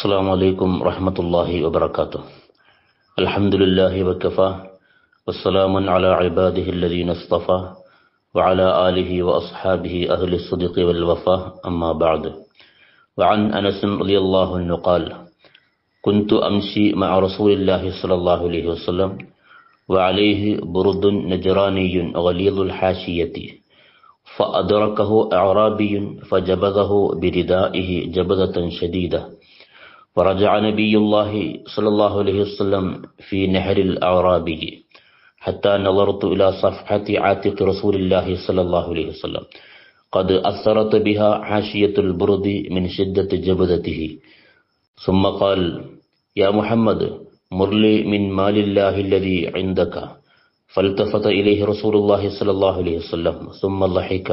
السلام عليكم ورحمة الله وبركاته الحمد لله وكفى والسلام على عباده الذين اصطفى وعلى آله وأصحابه أهل الصدق والوفاء أما بعد وعن أنس رضي الله عنه قال كنت أمشي مع رسول الله صلى الله عليه وسلم وعليه برد نجراني غليظ الحاشية فأدركه أعرابي فجبذه بردائه جبذة شديدة فرجع نبي الله صلى الله عليه وسلم في نهر الأعرابي حتى نظرت إلى صفحة عاتق رسول الله صلى الله عليه وسلم. قد أثرت بها حاشية البرد من شدة جبذته ثم قال يا محمد مر لي من مال الله الذي عندك. فالتفت إليه رسول الله صلى الله عليه وسلم ثم ضحك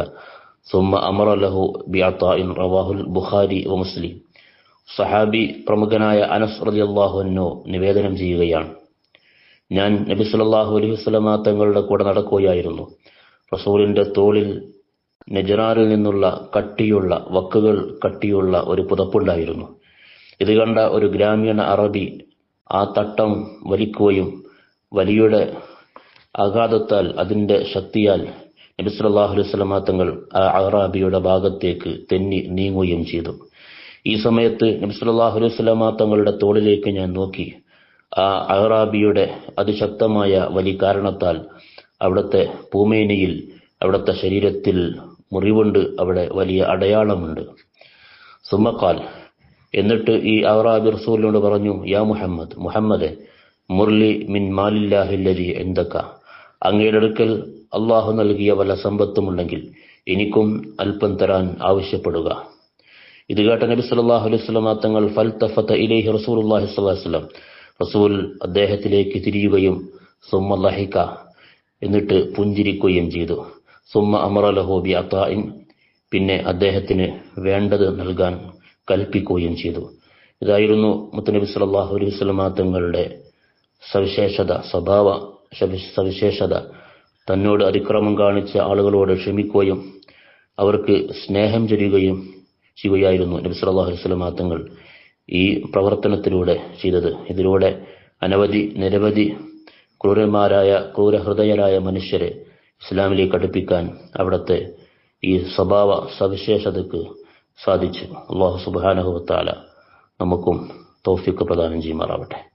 ثم أمر له بعطاء رواه البخاري ومسلم. സഹാബി പ്രമുഖനായ അനസ് റളിയല്ലാഹു അൻഹു നിവേദനം ചെയ്യുകയാണ്. ഞാൻ നബി സല്ലല്ലാഹു അലൈഹി വസല്ലമ തങ്ങളുടെ കൂടെ നടക്കുകയായിരുന്നു. റസൂലിന്റെ തോളിൽ നെജറാറിൽ നിന്നുള്ള കട്ടിയുള്ള വക്കുകൾ കട്ടിയുള്ള ഒരു പുതപ്പുണ്ടായിരുന്നു. ഇത് കണ്ട ഒരു ഗ്രാമീണ അറബി ആ തട്ടം വലിക്കുകയും വലിയുടെ ആഘാതത്താൽ അതിന്റെ ശക്തിയാൽ നബി സല്ലല്ലാഹു അലൈഹി തങ്ങൾ ആ അറാബിയുടെ ഭാഗത്തേക്ക് തെന്നി നീങ്ങുകയും ചെയ്തു. ഈ സമയത്ത് നബി സല്ലല്ലാഹു അലൈഹി വസല്ലമ തങ്ങളുടെ തോളിലേക്ക് ഞാൻ നോക്കി. ആ അഹ്റാബിയുടെ അതിശക്തമായ വലി കാരണത്താൽ അവിടുത്തെ പൂമേനിയിൽ അവിടുത്തെ ശരീരത്തിൽ മുറിവുണ്ട് അവിടെ വലിയ അടയാളമുണ്ട്. സുമ്മക്കാൽ എന്നിട്ട് ഈ അഹ്റാബി റസൂലിനോട് പറഞ്ഞു യാ മുഹമ്മദ് മുഹമ്മദ് മുർലി മിൻ മാലില്ലാഹില്ലതി എന്തക്ക അങ്ങയുടെ അടുക്കൽ അള്ളാഹു നൽകിയ വല്ല സമ്പത്തുമുണ്ടെങ്കിൽ എനിക്കും അല്പം തരാൻ ആവശ്യപ്പെടുക. ഇത് കേട്ട നബി സല്ലല്ലാഹു അലൈഹി തങ്ങൾ വസല്ലം. റസൂൽ അദ്ദേഹത്തിലേക്ക് തിരിയുകയും സുമ്മ ലഹിക്ക എന്നിട്ട് പുഞ്ചിരിക്കുകയും ചെയ്തു. സുമ്മ അമറ ലഹു ബി പിന്നെ അദ്ദേഹത്തിന് വേണ്ടത് നൽകാൻ കൽപ്പിക്കുകയും ചെയ്തു. ഇതായിരുന്നു മുത്തനബി സല്ലല്ലാഹു അലൈഹി വസല്ലം തങ്ങളുടെ സവിശേഷത സ്വഭാവ സവിശേഷത. തന്നോട് അതിക്രമം കാണിച്ച ആളുകളോട് ക്ഷമിക്കുകയും അവർക്ക് സ്നേഹം ചൊരിയുകയും ചെയ്യുകയായിരുന്നു നബി അലൈഹി വസല്ലം തങ്ങൾ. ഈ പ്രവർത്തനത്തിലൂടെ ചെയ്തത്. ഇതിലൂടെ അനവധി നിരവധി ക്രൂരന്മാരായ ക്രൂരഹൃദയരായ മനുഷ്യരെ ഇസ്ലാമിലേക്ക് അടുപ്പിക്കാൻ അവിടുത്തെ ഈ സ്വഭാവ സവിശേഷതയ്ക്ക് സാധിച്ചു. അള്ളാഹു സുബാനഹുത്താല നമുക്കും തോഫിക്ക് പ്രദാനം ചെയ്യുമാറാവട്ടെ.